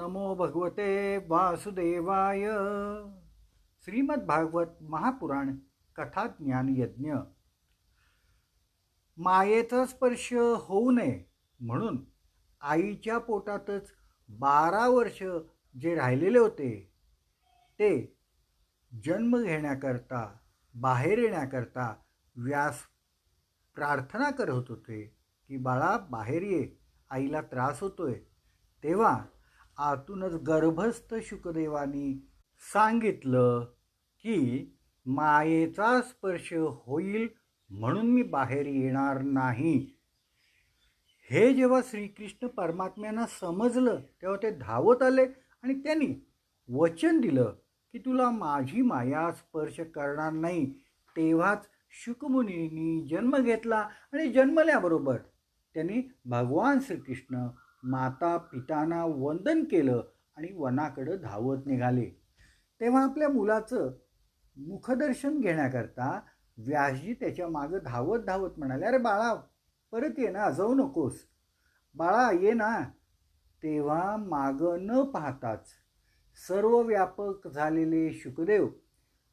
नमो भगवते वासुदेवाय। श्रीमद्भागवत महापुराण कथा ज्ञान यज्ञ। मायेचा स्पर्श होऊ नये म्हणून आईच्या पोटातच बारा वर्ष जे राहिलेले होते ते जन्म घेण्याकरता बाहेर येण्याकरता व्यास प्रार्थना करत होते की बाळा बाहेर ये आईला त्रास होतोय. तेव्हा आतूनच गर्भस्थ शुकदेवानी सांगितलं की मायेचा स्पर्श होईल म्हणून मी बाहेर येणार नाही. हे जेव्हा श्रीकृष्ण परमात्म्यांना समजलं तेव्हा ते धावत आले आणि त्यांनी वचन दिलं की तुला माझी माया स्पर्श करणार नाही. तेव्हाच शुकमुनींनी जन्म घेतला आणि जन्मल्याबरोबर त्यांनी भगवान श्रीकृष्ण माता पितांना वंदन केलं आणि वनाकडं धावत निघाले. तेव्हा आपल्या मुलाचं मुखदर्शन घेण्याकरता व्यासजी त्याच्या मागं धावत धावत म्हणाले अरे बाळा परत ये ना जाऊ नकोस. बाळा ये ना. तेव्हा मागं न पाहताच सर्व व्यापक झालेले शुकदेव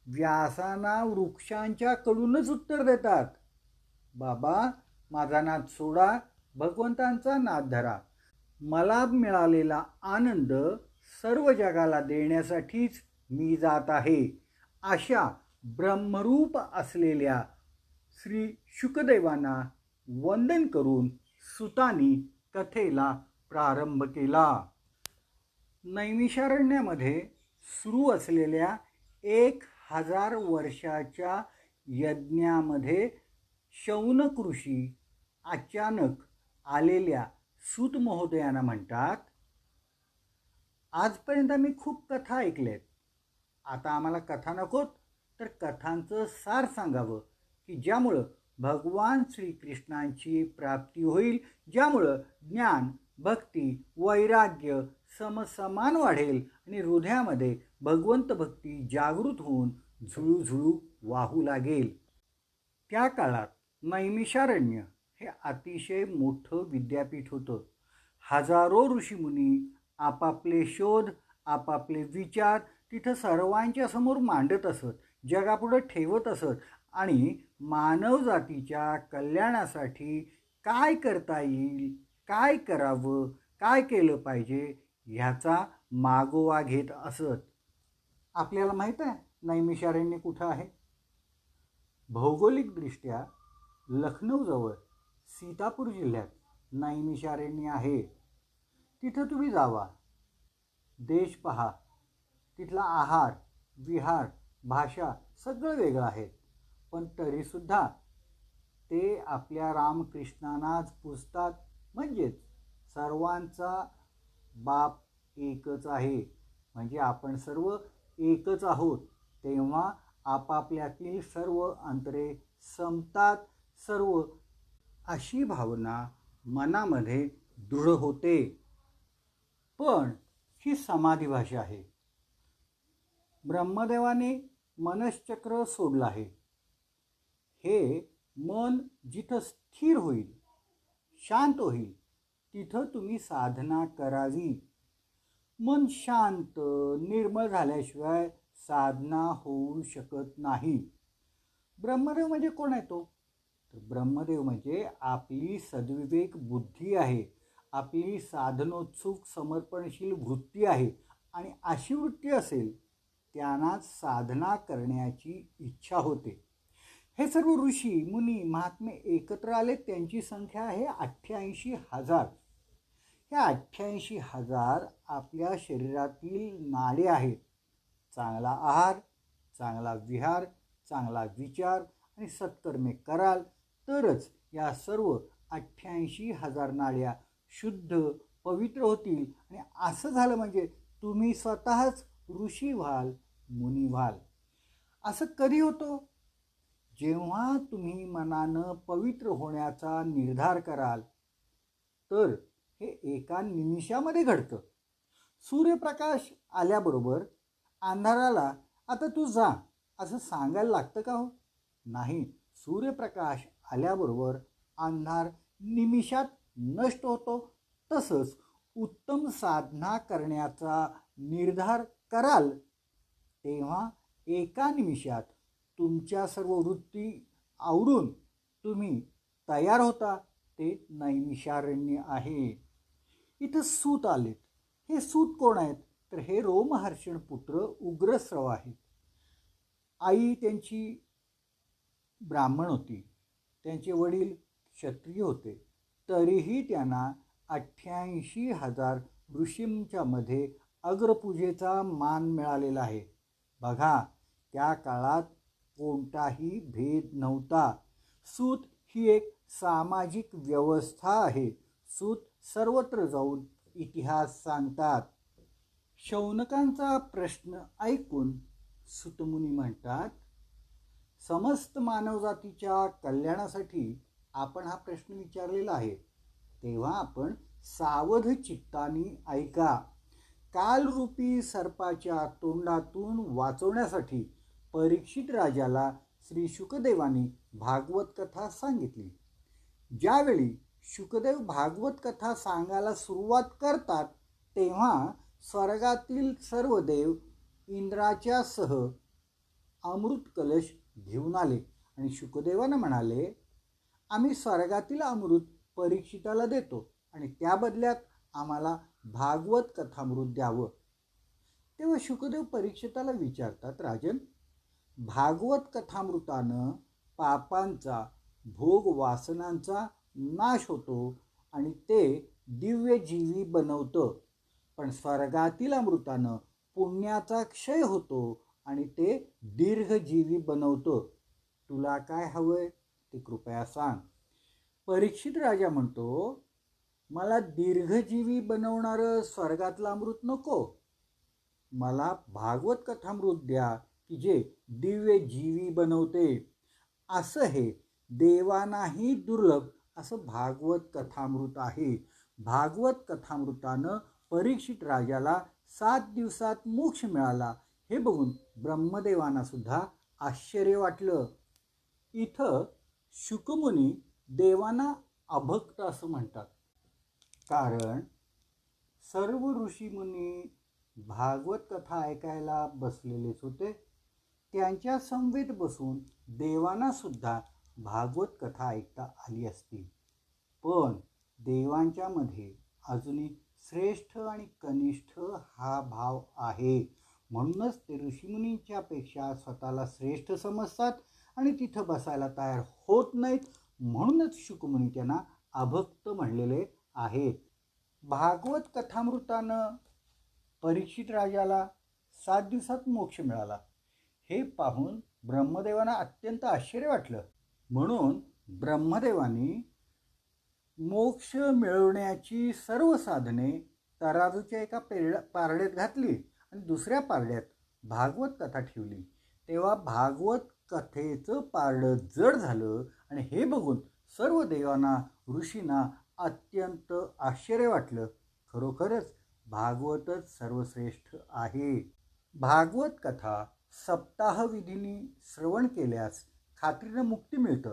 व्यासांना वृक्षांच्या कडूनच उत्तर देतात. बाबा माझा नाद सोडा भगवंतांचा नाद धरा. मला मिळालेला आनंद सर्व जगाला देण्यासाठीच मी जात आहे अशा ब्रह्मरूप असलेल्या श्री शुकदेवांना वंदन करून सुतानी कथेला प्रारंभ केला. नैमिषारण्यामध्ये सुरू असलेल्या एक हजार वर्षाच्या यज्ञामध्ये शौनकृषी अचानक आलेल्या सूत महोदयांना म्हणतात आजपर्यंत आम्ही खूप कथा ऐकल्यात. आता आम्हाला कथा नकोत तर कथांचं सार सांगावं की ज्यामुळं भगवान श्रीकृष्णांची प्राप्ती होईल ज्यामुळं ज्ञान भक्ती वैराग्य समसमान वाढेल आणि हृदयामध्ये भगवंत भक्ती जागृत होऊन झुळूझुळू वाहू लागेल. त्या काळात नैमिषारण्य हे अतिशय मोठं विद्यापीठ होतं. हजारो ऋषीमुनी आपापले शोध आपापले विचार तिथं सर्वांच्या समोर मांडत असत जगापुढं ठेवत असत आणि मानवजातीच्या कल्याणासाठी काय करता येईल काय करावं काय केलं पाहिजे ह्याचा मागोवा घेत असत. आपल्याला माहीत आहे नैमिषारण्य कुठं आहे? भौगोलिकदृष्ट्या लखनौजवळ. सीतापूर जिल्ह्यात नैमिषारण्य आहे. तिथं तुम्ही जावा. देश पहा. तिथला आहार विहार भाषा सगळं वेगळं आहे. पण तरीसुद्धा ते आपल्या रामकृष्णांनाच पुजतात. म्हणजेच सर्वांचा बाप एकच आहे. म्हणजे आपण सर्व एकच आहोत. तेव्हा आपापल्यातील सर्व अंतरे संपतात. सर्व अशी भावना मनामध्ये दृढ होते. पण ही समाधी भाषा आहे. ब्रह्मदेवाने मनश्चक्र सोडलं आहे. हे मन जिथं स्थिर होईल शांत होईल तिथं तुम्ही साधना करावी. मन शांत निर्मळ झाल्याशिवाय साधना होऊ शकत नाही. ब्रह्मदेव म्हणजे कोण आहे तो? ब्रह्मदेव म्हणजे आपली सद्विवेक बुद्धी आहे आपली साधनोत्सुक समर्पणशील वृत्ती आहे आणि अशी वृत्ती असेल त्यांनाच साधना करण्याची इच्छा होते. हे सर्व ऋषी मुनी महात्मे एकत्र आले त्यांची संख्या आहे अठ्ठ्याऐंशी हजार. ह्या अठ्ठ्याऐंशी हजार आपल्या शरीरातील नाडे आहेत. चांगला आहार चांगला विहार चांगला विचार आणि सत्कर्मे कराल तरच या सर्व अठ्ठ्याऐंशी हजार नाड्या शुद्ध पवित्र होतील. आणि असं झालं म्हणजे तुम्ही स्वतःच ऋषी व्हाल मुनी व्हाल. असं कधी होतो? जेव्हा तुम्ही मनानं पवित्र होण्याचा निर्धार कराल तर हे एका निमिषामध्ये घडतं. सूर्यप्रकाश आल्याबरोबर अंधाराला आता तू जा असं सांगायला लागतं का हो? नाही सूर्यप्रकाश आल्याबरोबर अंधार निमिषात नष्ट होतो. तसंच उत्तम साधना करण्याचा निर्धार कराल तेव्हा एका निमिषात तुमच्या सर्व वृत्ती आवरून तुम्ही तयार होता. ते नैमिषारण्य आहे. इथं सूत आलेत. हे सूत कोण आहेत? तर हे रोमहर्षण पुत्र उग्रस्रव आहेत. आई त्यांची ब्राह्मण होती. त्यांचे वडील क्षत्रिय होते. तरीही त्यांना अठ्ठ्याऐंशी हजार ऋषींच्या मध्ये अग्रपूजेचा मान मिळालेला आहे. बघा त्या काळात कोणताही भेद नव्हता. सूत ही एक सामाजिक व्यवस्था आहे. सूत सर्वत्र जाऊन इतिहास सांगतात. शौनकांचा प्रश्न ऐकून सुतमुनी म्हणतात समस्त मानवजातीच्या कल्याणासाठी आपण हा प्रश्न विचारलेला आहे. तेव्हा आपण सावध चित्ताने ऐका. कालरूपी सर्पाच्या तोंडातून वाचवण्यासाठी परीक्षित राजाला श्री शुकदेवानी भागवत कथा सांगितली. ज्यावेळी शुकदेव भागवत कथा सांगायला सुरुवात करतात तेव्हा स्वर्गातील सर्व देव इंद्राच्या सह अमृत कलश घेऊन आले आणि शुकदेवानं म्हणाले आम्ही स्वर्गातील अमृत परीक्षिताला देतो आणि त्या बदल्यात आम्हाला भागवत कथामृत द्यावं. तेव्हा शुकदेव परीक्षिताला विचारतात राजन भागवत कथामृतानं पापांचा भोग वासनांचा नाश होतो आणि ते दिव्य जीवी बनवतं पण स्वर्गातील अमृतानं पुण्याचा क्षय होतो आणि ते दीर्घजीवी बनवतं. तुला काय हवंय? ते कृपया सांग. परीक्षित राजा म्हणतो मला दीर्घजीवी बनवणारं स्वर्गातलं अमृत नको. मला भागवत कथामृत द्या की जे दिव्य जीवी बनवते. असं हे देवानाही दुर्लभ असं भागवत कथामृत आहे. भागवत कथामृतानं परीक्षित राजाला सात दिवसात मोक्ष मिळाला. हे बघून ब्रह्मदेवांना सुद्धा आश्चर्य वाटलं. इथं शुकमुनी देवांना अभक्त असं म्हणतात. कारण सर्व ऋषीमुनी भागवत कथा ऐकायला बसलेलेच होते. त्यांच्या संवेद बसून देवांना सुद्धा भागवत कथा ऐकता आली असती. पण देवांच्यामध्ये अजूनही श्रेष्ठ आणि कनिष्ठ हा भाव आहे. म्हणूनच ते ऋषीमुनींच्या पेक्षा स्वतःला श्रेष्ठ समजतात आणि तिथं बसायला तयार होत नाहीत म्हणूनच शुकमुनी त्यांना अभक्त म्हणलेले आहेत. भागवत कथामृतानं परीक्षित राजाला सात दिवसात मोक्ष मिळाला. हे पाहून ब्रह्मदेवांना अत्यंत आश्चर्य वाटलं. म्हणून ब्रह्मदेवानी मोक्ष मिळवण्याची सर्व साधने तराजूच्या एका पेरड्या पारड्यात घातली. आणि दुसऱ्या पारड्यात भागवत कथा ठेवली. तेव्हा भागवत कथेचं पारडं जड झालं आणि हे बघून सर्व देवांना ऋषींना अत्यंत आश्चर्य वाटलं. खरोखरच भागवतच सर्वश्रेष्ठ आहे. भागवत कथा सप्ताहविधीने श्रवण केल्यास खात्रीनं मुक्ती मिळतं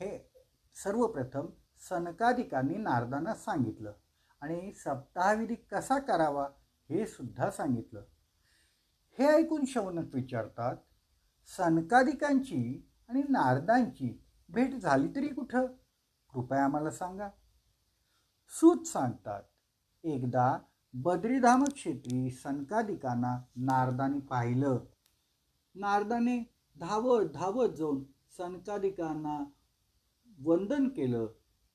हे सर्वप्रथम सनकादिकांनी नारदांना सांगितलं. आणि सप्ताहविधी कसा करावा हे सुद्धा सांगितलं. हे ऐकून शौनक विचारतात सनकादिकांची आणि नारदांची भेट झाली तरी कुठं? कृपया आम्हाला सांगा. सूत सांगतात एकदा बद्रीधाम क्षेत्री सनकादिकांना नारदाने पाहिलं. नारदाने धावत धावत जाऊन सनकादिकांना वंदन केलं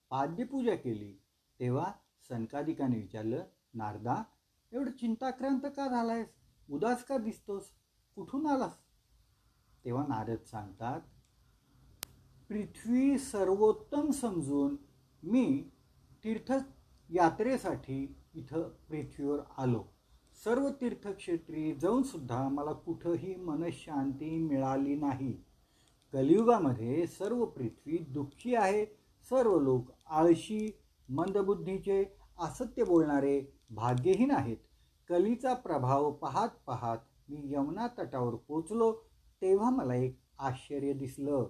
पाद्यपूजा केली. तेव्हा सनकादिकाने विचारलं नारदा एवढं चिंताक्रांत का झालायस? उदास का दिसतोस? कुठून आलास? तेव्हा नारद सांगतात पृथ्वी सर्वोत्तम समजून मी तीर्थ यात्रेसाठी इथं पृथ्वीवर आलो. सर्व तीर्थक्षेत्री जाऊन सुद्धा मला कुठंही मनशांती मिळाली नाही. कलियुगामध्ये सर्व पृथ्वी दुःखी आहे सर्व लोक आळशी मंदबुद्धीचे असत्य बोलणारे भाग्यहीन आहेत कलीचा प्रभाव पाहत पाहत मी यमुना तटावर पोचलो तेव्हा मला एक आश्चर्य दिसलं.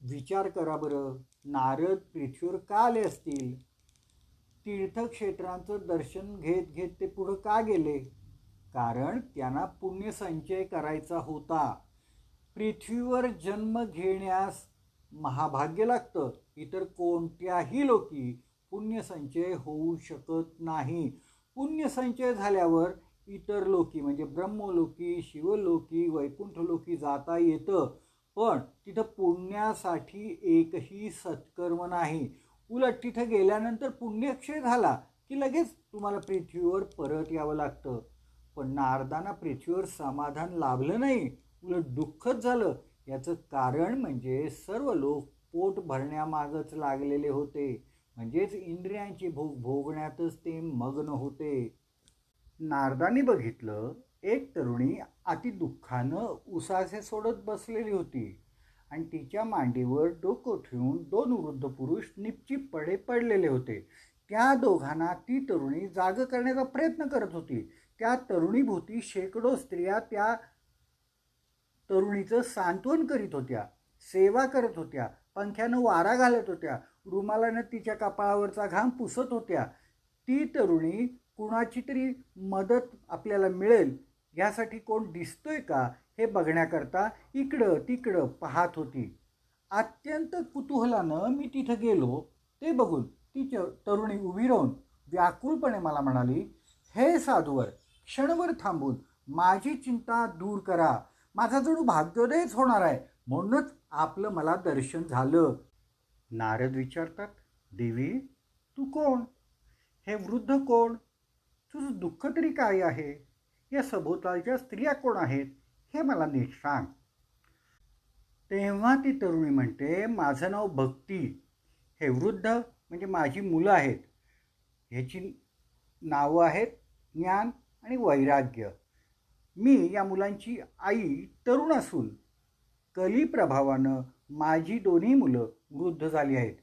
विचार करा बरं नारद पृथ्वीवर का आले असतील? तीर्थक्षेत्रांचं दर्शन घेत घेत ते पुढं का गेले? कारण त्यांना पुण्यसंचय करायचा होता. पृथ्वीवर जन्म घेण्यास महाभाग्य लागतं. इतर कोणत्याही लोकी पुण्यसंचय होऊ शकत नाही. पुण्यसंचय झाल्यावर इतर लोकी म्हणजे ब्रह्मलोकी शिवलोकी वैकुंठलोकी जाता येतं. पण तिथं पुण्यासाठी एकही सत्कर्म नाही. उलट तिथं गेल्यानंतर पुण्यक्षय झाला की लगेच तुम्हाला पृथ्वीवर परत यावं लागतं. पण नारदांना पृथ्वीवर समाधान लाभलं नाही. उलट दुःखच झालं. याचं कारण म्हणजे सर्व लोक पोट भरण्यामागच लागलेले होते. म्हणजेच इंद्रियांची भोग भोगण्यातच ते मग्न होते. नारदांनी बघितलं एक तरुणी अति दुःखानं उसासे सोडत बसलेली होती आणि तिच्या मांडीवर डोकं ठेवून दोन वृद्ध पुरुष निपचिपपणे पडलेले होते. त्या दोघांना ती तरुणी जाग करण्याचा प्रयत्न करत होती. त्या तरुणीभोवती शेकडो स्त्रिया त्या तरुणीचं सांत्वन करीत होत्या सेवा करत होत्या पंख्यानं वारा घालत होत्या रुमालानं तिच्या कपाळावरचा घाम पुसत होत्या. ती तरुणी कुणाची तरी मदत आपल्याला मिळेल यासाठी कोण दिसतोय का हे बघण्याकरता इकडं तिकडं पाहत होती. अत्यंत कुतूहलानं मी तिथं गेलो. ते बघून ती तरुणी उभी राहून व्याकुळपणे मला म्हणाली हे साधूवर क्षणभर थांबून माझी चिंता दूर करा. माझा जणू भाग्योदयच होणार आहे. म्हणूनच आपलं मला दर्शन झालं. नारद विचारतात देवी तू कोण? हे वृद्ध कोण? तुझं दुःख तरी काय आहे? या सभोवतालच्या स्त्रिया कोण आहेत? हे मला नीट सांग. तेव्हा ती तरुणी म्हणते माझं नाव भक्ती. हे वृद्ध म्हणजे माझी मुलं आहेत. ह्याची नावं आहेत ज्ञान आणि वैराग्य. मी या मुलांची आई तरुण असून कली प्रभावानं माझी दोन्ही मुलं वृद्ध झाली आहेत.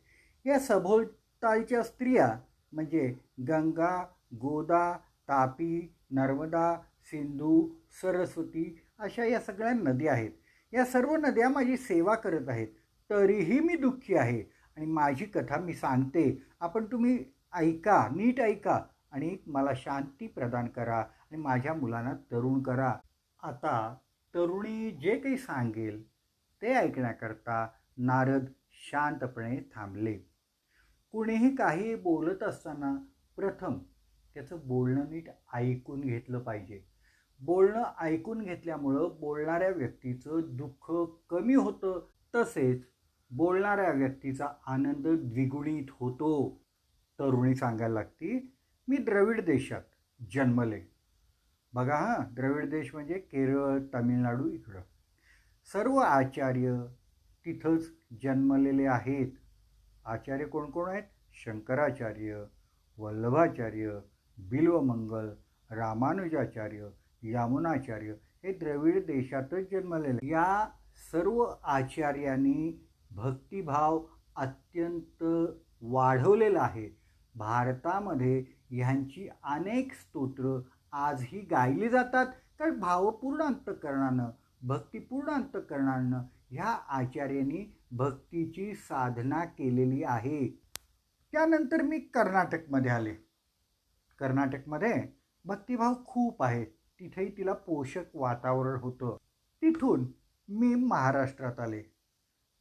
या सभोवतालच्या स्त्रिया म्हणजे गंगा गोदा तापी नर्मदा सिंधू सरस्वती अशा या सगळ्या नद्या आहेत. या सर्व नद्या माझी सेवा करत आहेत. तरीही मी दुःखी आहे आणि माझी कथा मी सांगते. आपण तुम्ही ऐका नीट ऐका आणि मला शांती प्रदान करा आणि माझ्या मुलांना तरुण करा. आता तरुणी जे काही सांगेल ते ऐकण्याकरता नारद शांतपणे थांबले. कुणीही काही बोलत असताना प्रथम त्याचं बोलणं नीट ऐकून घेतलं पाहिजे. बोलणं ऐकून घेतल्यामुळं बोलणाऱ्या व्यक्तीचं दुःख कमी होतं तसेच बोलणाऱ्या व्यक्तीचा आनंद द्विगुणित होतो. तरुणी सांगायला लागती मी द्रविड देशात जन्मले. बघा हां द्रविड देश म्हणजे केरळ तामिळनाडू इकडं. सर्व आचार्य तिथंच जन्मलेले आहेत. आचार्य कोण कोण आहेत? शंकराचार्य वल्लभाचार्य बिल्वमंगल रामानुजाचार्य यामुनाचार्य हे द्रविड देशातच जन्मलेले. या सर्व आचार्यांनी भक्तिभाव अत्यंत वाढवलेला आहे. भारतामध्ये ह्यांची अनेक स्तोत्र आजही गायली जातात. कारण भावपूर्ण अंतकरणानं भक्तिपूर्ण अंतकरणानं ह्या आचार्यांनी भक्तीची साधना केलेली आहे. त्यानंतर मी कर्नाटकमध्ये आले. कर्नाटकमध्ये भक्तिभाव खूप आहे तिथेही तिला पोषक वातावरण होतं. तिथून मी महाराष्ट्रात आले.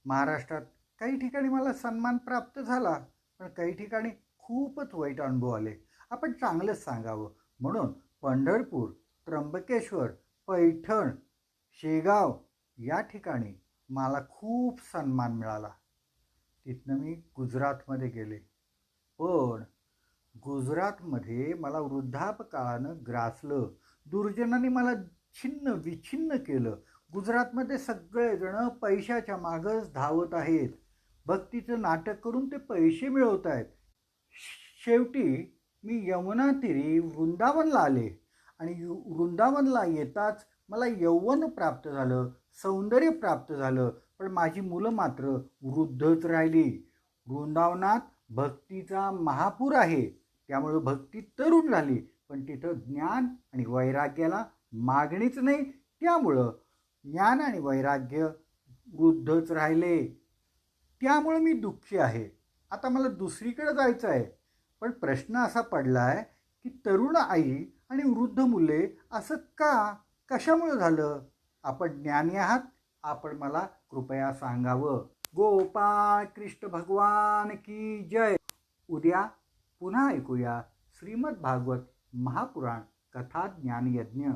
महाराष्ट्रात काही ठिकाणी मला सन्मान प्राप्त झाला पण काही ठिकाणी खूपच वाईट अनुभव आले. आपण चांगलंच सांगावं. म्हणून पंढरपूर त्र्यंबकेश्वर पैठण शेगाव या ठिकाणी मला खूप सन्मान मिळाला. तिथनं मी गुजरातमध्ये गेले. पण गुजरातमध्ये मला वृद्धापकाळानं ग्रासलं. दुर्जनाने मला छिन्न विछिन्न केलं. गुजरातमध्ये सगळेजणं पैशाच्या मागच धावत आहेत. भक्तीचं नाटक करून ते पैसे मिळवत आहेत. शेवटी मी यमुनातिरी वृंदावनला आले. आणि वृंदावनला येताच मला यौवन प्राप्त झालं सौंदर्य प्राप्त झालं पण माझी मुलं मात्र वृद्धच राहिली. वृंदावनात भक्तीचा महापूर आहे. त्यामुळं भक्ती तरुण झाली पण तिथं ज्ञान आणि वैराग्याला मागणीच नाही. त्यामुळं ज्ञान आणि वैराग्य वृद्धच राहिले. त्यामुळं मी दुःखी आहे. आता मला दुसरीकडे जायचं आहे. पण प्रश्न असा पडला आहे की तरुण आई आणि वृद्ध मुले असं का? कशामुळे झालं? आपण ज्ञानी आहात. आपण मला कृपया सांगावं. गोपाळ कृष्ण भगवान की जय. उद्या पुन्हा ऐकूया श्रीमद भागवत महापुराण कथा ज्ञानयज्ञ.